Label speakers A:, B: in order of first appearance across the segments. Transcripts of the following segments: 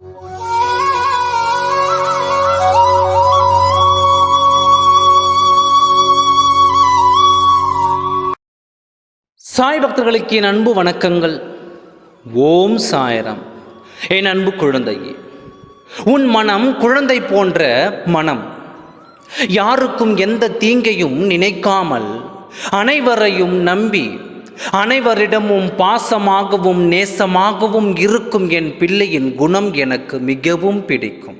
A: சாய் பக்தர்களுக்கு என் அன்பு வணக்கங்கள். ஓம் சாயரம். என் அன்பு குழந்தையே உன் மனம் குழந்தை போன்ற மனம். யாருக்கும் எந்த தீங்கையும் நினைக்காமல் அனைவரையும் நம்பி அனைவரிடமும் பாசமாகவும் நேசமாகவும் இருக்கும் என் பிள்ளையின் குணம் எனக்கு மிகவும் பிடிக்கும்.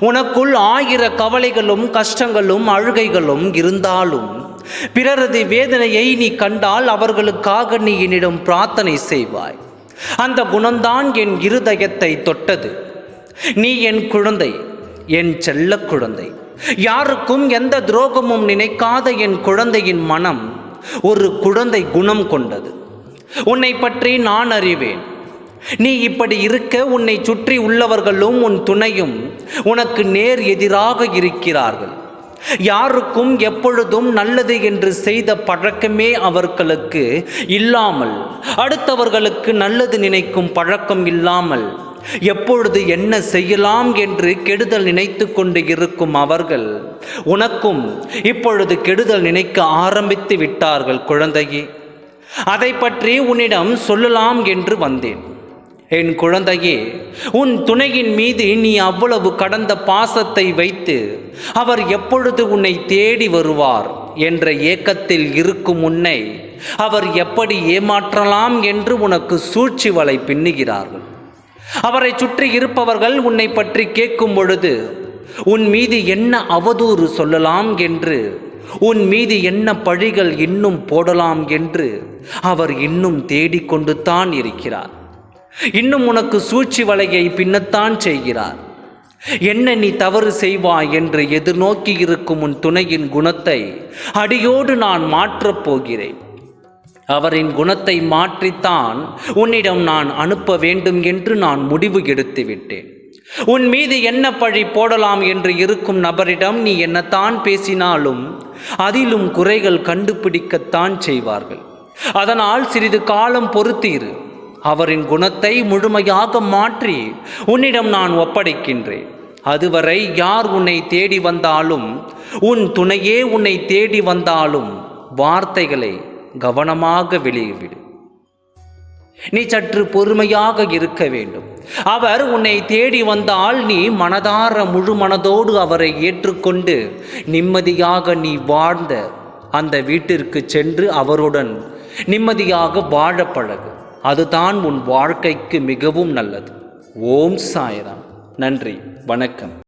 A: உனக்குள் ஆயிர கவலைகளும் கஷ்டங்களும் அழுகைகளும் இருந்தாலும் பிறரது வேதனையை நீ கண்டால் அவர்களுக்காக நீ என்னிடம் பிரார்த்தனை செய்வாய். அந்த குணம்தான் என் இருதயத்தை தொட்டது. நீ என் குழந்தை என் செல்ல குழந்தை. யாருக்கும் எந்த துரோகமும் நினைக்காத என் குழந்தையின் மனம் ஒரு குழந்தை குணம் கொண்டது. உன்னை பற்றி நான் அறிவேன். நீ இப்படி இருக்க உன்னை சுற்றி உள்ளவர்களும் உன் துணையும் உனக்கு நேர் எதிராக இருக்கிறார்கள். யாருக்கும் எப்பொழுதும் நல்லது என்று செய்த பழக்கமே அவர்களுக்கு இல்லாமல் அடுத்தவர்களுக்கு நல்லது நினைக்கும் பழக்கம் இல்லாமல் எப்பொழுது என்ன செய்யலாம் என்று கெடுதல் நினைத்து கொண்டு இருக்கும் அவர்கள் உனக்கும் இப்பொழுது கெடுதல் நினைக்க ஆரம்பித்து விட்டார்கள் குழந்தையே. அதை பற்றி உன்னிடம் சொல்லலாம் என்று வந்தேன். என் குழந்தையே உன் துணையின் மீது நீ அவ்வளவு கடந்த பாசத்தை வைத்து அவர் எப்பொழுது உன்னை தேடி வருவார் என்ற ஏக்கத்தில் இருக்கும் உன்னை அவர் எப்படி ஏமாற்றலாம் என்று உனக்கு சூழ்ச்சி வலை பின்னுகிறார்கள். அவரை சுற்றி இருப்பவர்கள் உன்னை பற்றி கேட்கும் பொழுது உன் மீது என்ன அவதூறு சொல்லலாம் என்று உன் மீது என்ன பழிகள் இன்னும் போடலாம் என்று அவர் இன்னும் தேடிக்கொண்டு தான் இருக்கிறார். இன்னும் உனக்கு சூழ்ச்சி வலையை பின்னத்தான் செய்கிறார். என்ன நீ தவறு செய்வாய் என்று எதிர்நோக்கி இருக்கும் உன் துணையின் குணத்தை அடியோடு நான் மாற்றப் போகிறேன். அவரின் குணத்தை மாற்றித்தான் உன்னிடம் நான் அனுப்ப வேண்டும் என்று நான் முடிவு எடுத்து விட்டேன். உன் மீது என்ன பழி போடலாம் என்று இருக்கும் நபரிடம் நீ என்னத்தான் பேசினாலும் அதிலும் குறைகள் கண்டுபிடிக்கத்தான் செய்வார்கள். அதனால் சிறிது காலம் பொறுத்தீரு. அவரின் குணத்தை முழுமையாக மாற்றி உன்னிடம் நான் ஒப்படைக்கின்றேன். அதுவரை யார் உன்னை தேடி வந்தாலும் உன் துணையே உன்னை தேடி வந்தாலும் வார்த்தைகளை கவனமாக வெளியிடு நீ சற்று பொறுமையாக இருக்க வேண்டும். அவர் உன்னை தேடி வந்தால் நீ மனதார முழு மனதோடு அவரை ஏற்றுக்கொண்டு நிம்மதியாக நீ வாழ்ந்த அந்த வீட்டிற்கு சென்று அவருடன் நிம்மதியாக வாழ பழகு. அதுதான் உன் வாழ்க்கைக்கு மிகவும் நல்லது. ஓம் சாய்ராம். நன்றி. வணக்கம்.